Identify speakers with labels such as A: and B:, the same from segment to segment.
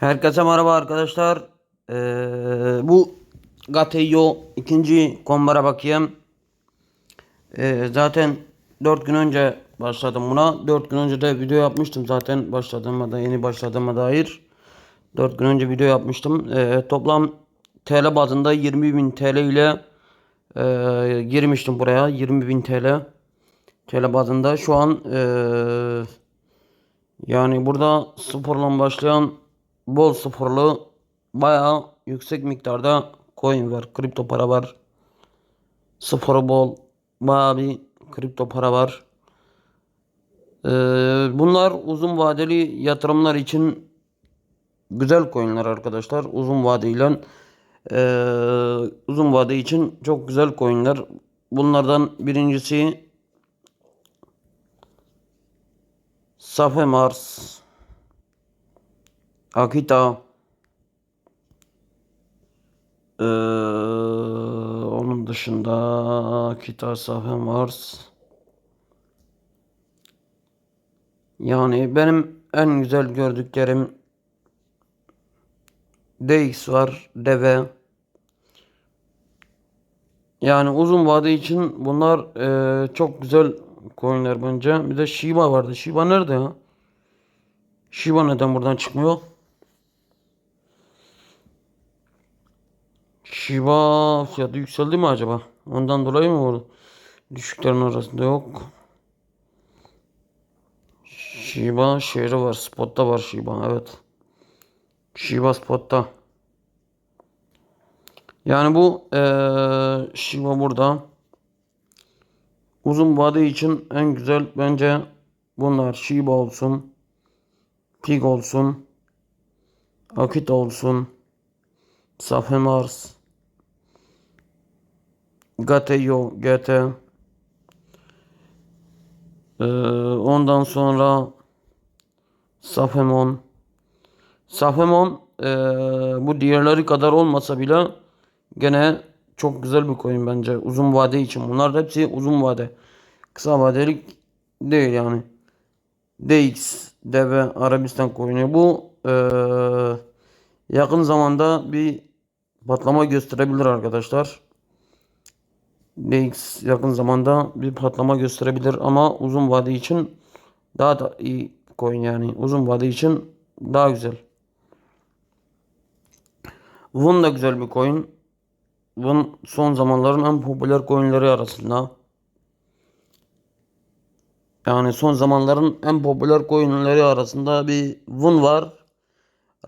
A: Herkese merhaba arkadaşlar. Ee, bu Gateyo ikinci kombara bakayım. Ee, zaten 4 gün önce başladım buna. 4 gün önce de video yapmıştım zaten başladığıma da yeni başladığıma dair. 4 gün önce video yapmıştım. Ee, toplam TL bazında 20.000 TL ile e, girmiştim buraya. 20.000 TL. TL bazında şu an eee yani burada sıfırla başlayan bol sıfırlı bayağı yüksek miktarda coin var. Kripto para var. Sıfırı bol bayağı bir kripto para var. Ee, bunlar uzun vadeli yatırımlar için güzel coinler arkadaşlar. Uzun vadeyle ee, uzun vade için çok güzel coinler. Bunlardan birincisi Safe Mars Akita Ee, onun dışında Akita Safe Mars yani benim en güzel gördüklerim DX var Deve yani uzun vade için bunlar eee, çok güzel coinler bence. Bir de Shiba vardı. Shiba nerede ya? Shiba neden buradan çıkmıyor? Shiba fiyatı yükseldi mi acaba? Ondan dolayı mı oldu? Düşüklerin arasında yok. Shiba şehri var. Spot'ta var Shiba. Evet. Shiba Spot'ta. Yani bu eee Shiba burada. Uzun vade için en güzel bence bunlar. Shiba olsun. Pig olsun. Akita olsun. Safe Mars. Gateyo GT. Ee, ondan sonra Safemon. Safemon ee, bu diğerleri kadar olmasa bile gene çok güzel bir coin bence uzun vade için. Bunlar hepsi uzun vade. Kısa vadelik değil yani. DX, DV, Arabistan coin'i bu ee, yakın zamanda bir patlama gösterebilir arkadaşlar. DX yakın zamanda bir patlama gösterebilir ama uzun vade için daha da iyi coin yani. Uzun vade için daha güzel. Won da güzel bir coin. Won son zamanların en popüler coinleri arasında. Yani son zamanların en popüler coinleri arasında bir Won var.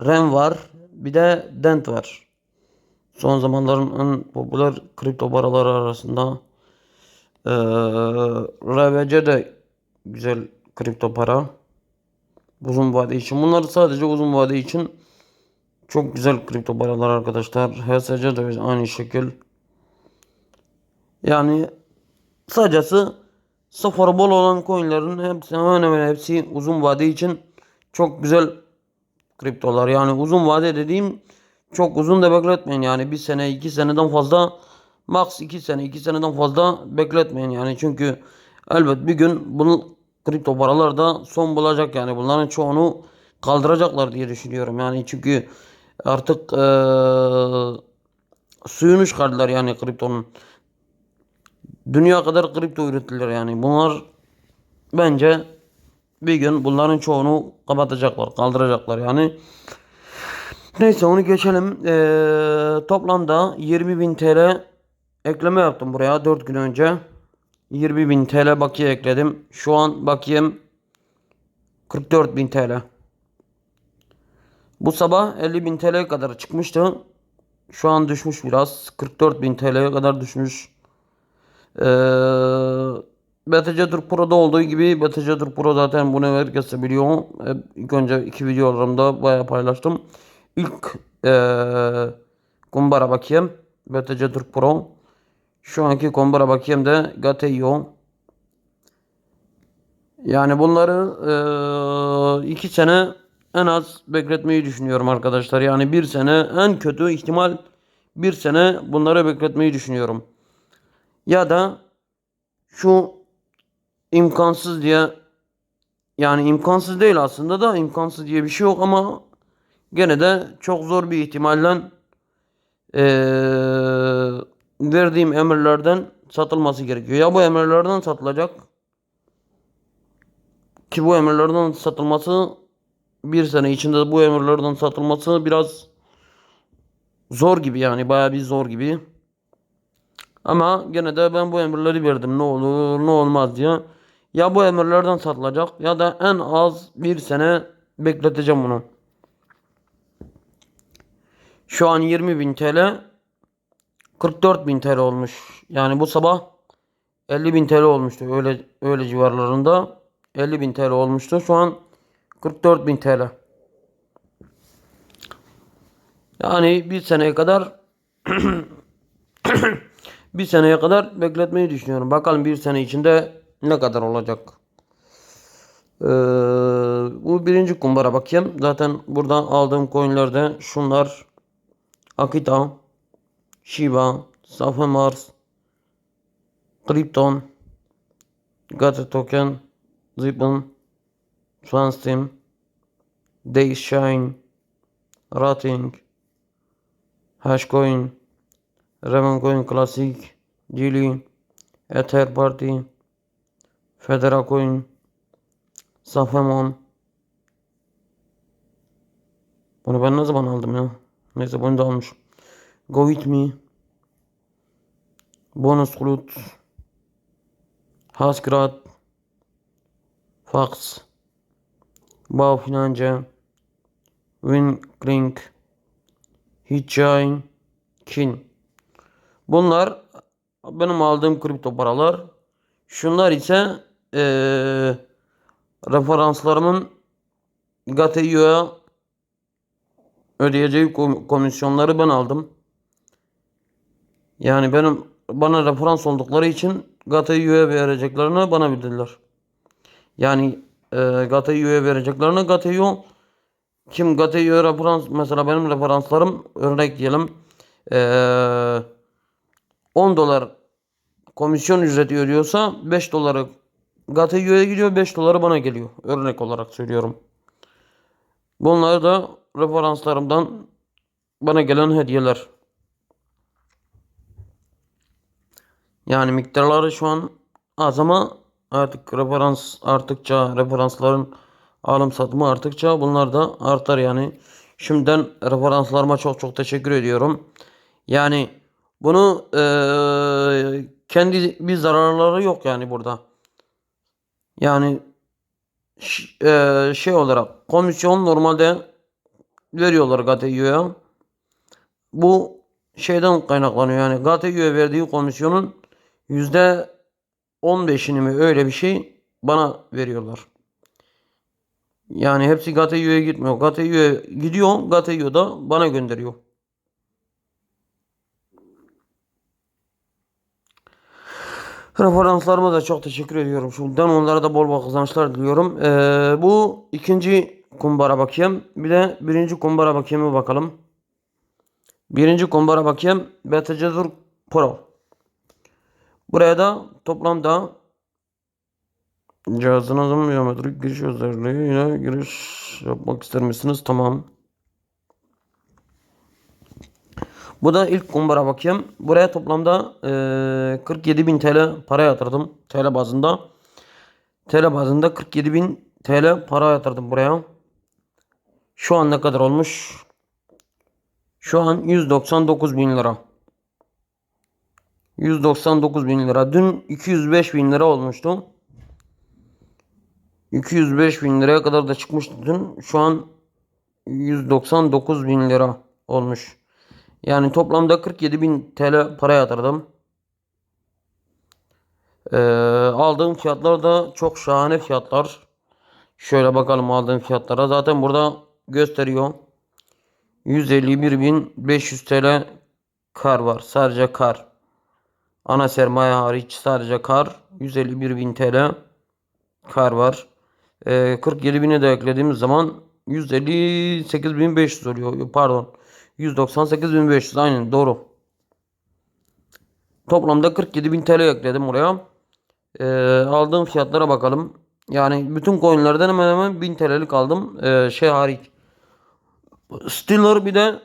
A: Ren var. Bir de Dent var. Son zamanların en popüler kripto paraları arasında eee RVC de güzel kripto para. Uzun vade için. Bunlar sadece uzun vade için çok güzel kripto paralar arkadaşlar. HSC de aynı şekil. Yani sadece sıfır bol olan coinlerin hepsi hemen hemen hepsi uzun vade için çok güzel kriptolar. Yani uzun vade dediğim çok uzun da bekletmeyin. Yani bir sene iki seneden fazla max iki sene iki seneden fazla bekletmeyin. Yani çünkü elbet bir gün bunu kripto paralar da son bulacak. Yani bunların çoğunu kaldıracaklar diye düşünüyorum. Yani çünkü artık eee suyunu çıkardılar yani kriptonun. Dünya kadar kripto ürettiler yani. Bunlar bence bir gün bunların çoğunu kapatacaklar, kaldıracaklar yani. Neyse onu geçelim. Ee, toplamda 20.000 TL ekleme yaptım buraya 4 gün önce. 20.000 TL bakiye ekledim. Şu an bakiyem 44.000 TL. Bu sabah 50.000 TL'ye kadar çıkmıştı. Şu an düşmüş biraz. 44.000 TL'ye kadar düşmüş. Ee, BTC Türk Pro'da olduğu gibi BTC Türk Pro zaten bunu herkes biliyor. Hep ilk önce iki videolarımda bayağı paylaştım. İlk ee, kumbara bakayım. BTC Türk Pro. Şu anki kumbara bakayım de Gateyo. Yani bunları ee, iki sene en az bekletmeyi düşünüyorum arkadaşlar. Yani bir sene en kötü ihtimal bir sene bunları bekletmeyi düşünüyorum. Ya da şu imkansız diye yani imkansız değil aslında da imkansız diye bir şey yok ama gene de çok zor bir ihtimalle eee, verdiğim emirlerden satılması gerekiyor. Ya bu emirlerden satılacak ki bu emirlerden satılması bir sene içinde bu emirlerden satılması biraz zor gibi yani bayağı bir zor gibi. Ama gene de ben bu emirleri verdim ne olur ne olmaz diye. Ya bu emirlerden satılacak ya da en az bir sene bekleteceğim bunu. Şu an 20.000 TL 44.000 TL olmuş. Yani bu sabah 50.000 TL olmuştu. Öyle öyle civarlarında 50.000 TL olmuştu. Şu an 44.000 TL. Yani bir seneye kadar bir seneye kadar bekletmeyi düşünüyorum. Bakalım bir sene içinde ne kadar olacak. Ee, bu birinci kumbara bakayım. Zaten burada aldığım coinlerde şunlar Akita, Shiba, Safe Mars, Krypton, Gata Token, Zipun, Swanstim, Dayshine, Rating, Hashcoin, Ravencoin Classic, Gili, Ether Party, Federa Coin, Safemon. Bunu ben ne zaman aldım ya? Neyse bunu da almış. Go With Me, Bonus Kulut, Hasgrat, Fax, Bao Finance, Winkring, Hitchine, Kin. Bunlar benim aldığım kripto paralar. Şunlar ise eee referanslarımın Gateio'ya ödeyeceği kom- komisyonları ben aldım. Yani benim bana referans oldukları için Gateio'ya vereceklerini bana bildirdiler. Yani e, Gateio'ya vereceklerini Gateio kim Gateio'ya referans mesela benim referanslarım örnek diyelim eee 10 dolar komisyon ücreti ödüyorsa 5 doları Gateio'ya gidiyor 5 doları bana geliyor. Örnek olarak söylüyorum. Bunlar da referanslarımdan bana gelen hediyeler. Yani miktarları şu an az ama artık referans arttıkça referansların alım satımı arttıkça bunlar da artar yani. Şimdiden referanslarıma çok çok teşekkür ediyorum. Yani bunu eee, kendi bir zararları yok yani burada. Yani eee, şey olarak komisyon normalde veriyorlar GATEÜ'ye. Bu şeyden kaynaklanıyor yani GATEÜ'ye verdiği komisyonun yüzde 15'ini mi öyle bir şey bana veriyorlar. Yani hepsi GATEÜ'ye gitmiyor. GATEÜ'ye gidiyor. GATEÜ da bana gönderiyor. Referanslarıma da çok teşekkür ediyorum. Şimdiden onlara da bol bol kazançlar diliyorum. Ee, bu ikinci kumbara bakayım. Bir de birinci kumbara bakayım bakalım. Birinci kumbara bakayım. BTC Dur Pro. Buraya da toplamda cihazınızın biyometrik giriş özelliğiyle giriş yapmak ister misiniz? Tamam. Bu da ilk kumbara bakayım. Buraya toplamda eee 47.000 TL para yatırdım. TL bazında. TL bazında 47.000 TL para yatırdım buraya. Şu an ne kadar olmuş? Şu an 199 bin lira. 199 bin lira. Dün 205 bin lira olmuştu. 205 bin liraya kadar da çıkmıştı dün. Şu an 199 bin lira olmuş. Yani toplamda 47 bin TL para yatırdım. Ee, aldığım fiyatlar da çok şahane fiyatlar. Şöyle bakalım aldığım fiyatlara. Zaten burada gösteriyor. 151.500 TL kar var. Sadece kar. Ana sermaye hariç sadece kar. 151.000 TL kar var. Ee, 47.000'e de eklediğimiz zaman 158.500 oluyor. Pardon. 198.500 aynen doğru. Toplamda 47.000 TL ekledim oraya. Ee, aldığım fiyatlara bakalım. Yani bütün coinlerden hemen hemen 1000 TL'lik aldım. Ee, şey hariç. Stiller bir de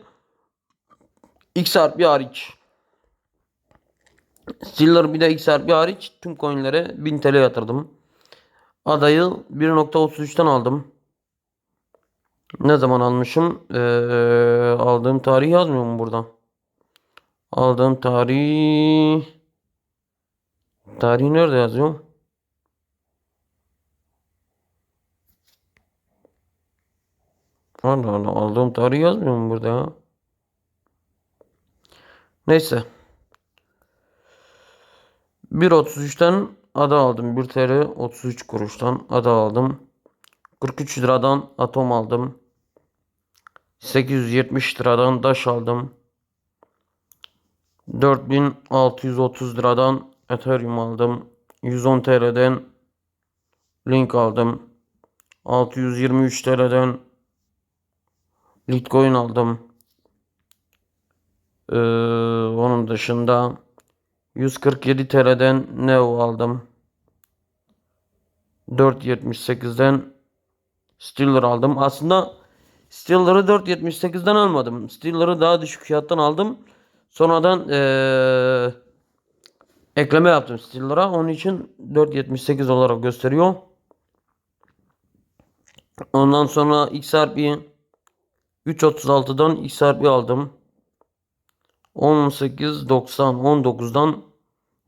A: XRP hariç. Stiller bir de XRP hariç tüm coinlere 1000 TL yatırdım. Adayı 1.33'ten aldım. Ne zaman almışım? Ee, aldığım tarih yazmıyor mu burada? Aldığım tarih Tarihi nerede yazıyor? Allah Allah aldığım tarih yazmıyor mu burada ya? Neyse. 1.33'ten ada aldım. 1 TL 33 kuruştan ada aldım. 43 liradan atom aldım. 870 liradan daş aldım. 4630 liradan Ethereum aldım. 110 TL'den Link aldım. 623 TL'den Litecoin aldım. Ee, onun dışında 147 TL'den Neo aldım. 4.78'den Stiller aldım. Aslında Stiller'ı 4.78'den almadım. Stiller'ı daha düşük fiyattan aldım. Sonradan ee, ekleme yaptım Stiller'a. Onun için 4.78 olarak gösteriyor. Ondan sonra XRP 3.36'dan XRP aldım. 18.90 19'dan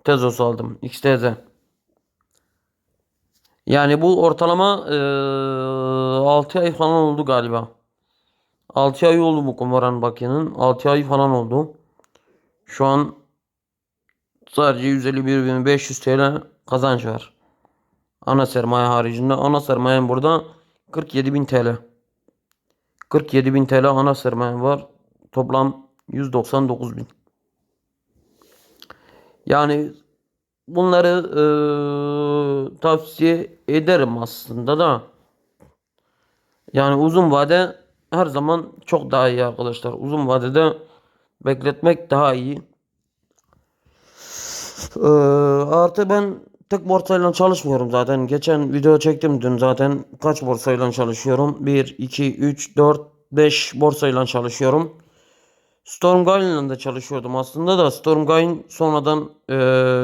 A: Tezos aldım. XTZ. Yani bu ortalama eee 6 ay falan oldu galiba. 6 ay oldu bu kumaran bakyanın. 6 ay falan oldu. Şu an sadece 151.500 TL kazanç var. Ana sermaye haricinde. Ana sermayem burada 47.000 TL. 47.000 TL ana sermayem var. Toplam 199.000. Yani bunları eee, tavsiye ederim aslında da. Yani uzun vade her zaman çok daha iyi arkadaşlar. Uzun vadede bekletmek daha iyi. Eee, artı ben tek borsayla çalışmıyorum zaten. Geçen video çektim dün zaten. Kaç borsayla çalışıyorum? 1, 2, 3, 4, 5 borsayla çalışıyorum. Stormgain'le de çalışıyordum aslında da Stormgain sonradan eee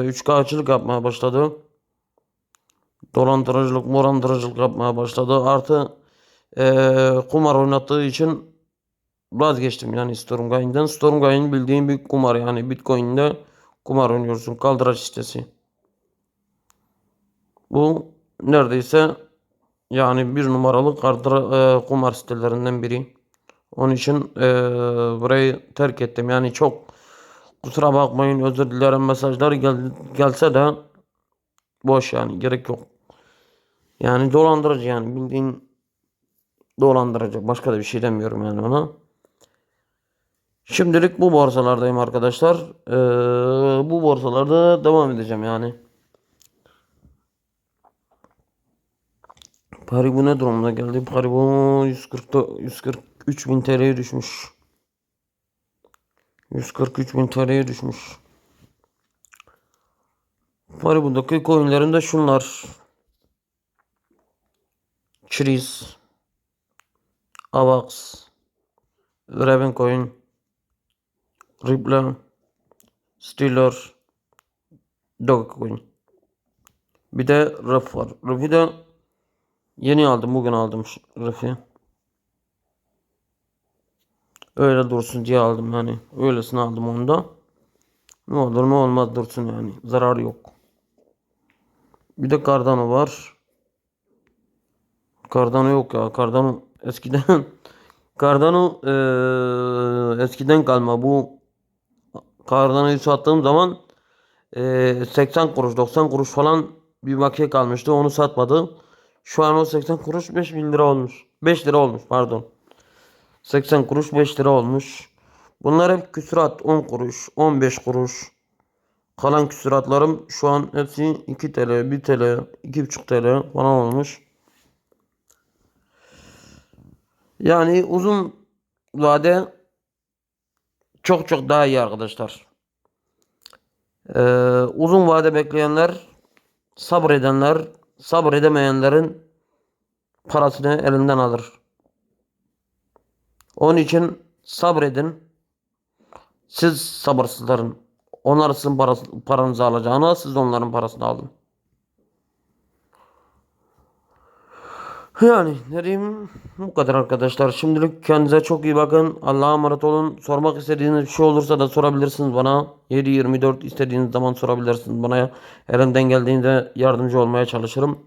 A: 3K'çılık yapmaya başladı. Dolandırıcılık, morandırıcılık yapmaya başladı. Artı eee, kumar oynattığı için vazgeçtim yani Stormgain'den. Stormgain bildiğin bir kumar yani Bitcoin'de kumar oynuyorsun. Kaldıraç sitesi. Bu neredeyse yani bir numaralı kaldıra, eee, kumar sitelerinden biri. Onun için eee, burayı terk ettim. Yani çok kusura bakmayın özür dilerim mesajlar gel, gelse de boş yani gerek yok. Yani dolandırıcı yani bildiğin dolandırıcı. Başka da bir şey demiyorum yani ona. Şimdilik bu borsalardayım arkadaşlar. Eee, bu borsalarda devam edeceğim yani. Paribu ne durumda geldi? Paribu 140 143 bin TL'ye düşmüş. 143 bin TL'ye düşmüş. Paribu'daki coinlerin de şunlar. Chiriz. Avax. Ravencoin. Ripple. Stiller. Dogecoin. Bir de REF var. REF'i de Yeni aldım. Bugün aldım şu Refi. Öyle dursun diye aldım yani. Öylesine aldım onu da. Ne olur ne olmaz dursun yani. Zararı yok. Bir de Cardano var. Cardano yok ya. Cardano eskiden Cardano eee, eskiden kalma. Bu Cardano'yu sattığım zaman eee 80 kuruş 90 kuruş falan bir bakiye kalmıştı. Onu satmadı. Şu an o 80 kuruş 5000 lira olmuş. 5 lira olmuş pardon. 80 kuruş 5 lira olmuş. Bunlar hep küsurat 10 kuruş 15 kuruş. Kalan küsuratlarım şu an hepsi 2 TL 1 TL 2,5 TL falan olmuş. Yani uzun vade çok çok daha iyi arkadaşlar. Ee, uzun vade bekleyenler sabredenler sabredemeyenlerin parasını elinden alır. Onun için sabredin. Siz sabırsızların. Onlar sizin parası, paranızı alacağına siz onların parasını alın. Yani ne diyeyim bu kadar arkadaşlar. Şimdilik kendinize çok iyi bakın. Allah'a emanet olun. Sormak istediğiniz bir şey olursa da sorabilirsiniz bana. 7-24 istediğiniz zaman sorabilirsiniz bana. Elimden geldiğinde yardımcı olmaya çalışırım.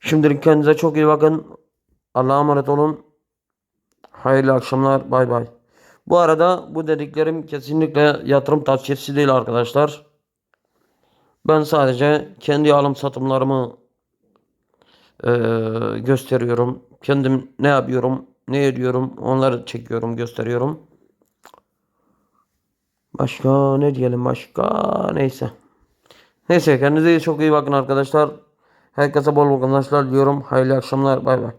A: Şimdilik kendinize çok iyi bakın. Allah'a emanet olun. Hayırlı akşamlar. Bay bay. Bu arada bu dediklerim kesinlikle yatırım tavsiyesi değil arkadaşlar. Ben sadece kendi alım satımlarımı eee, gösteriyorum. Kendim ne yapıyorum, ne ediyorum onları çekiyorum, gösteriyorum. Başka ne diyelim başka neyse. Neyse kendinize çok iyi bakın arkadaşlar. Herkese bol kazançlar diliyorum. Hayırlı akşamlar. Bay bay.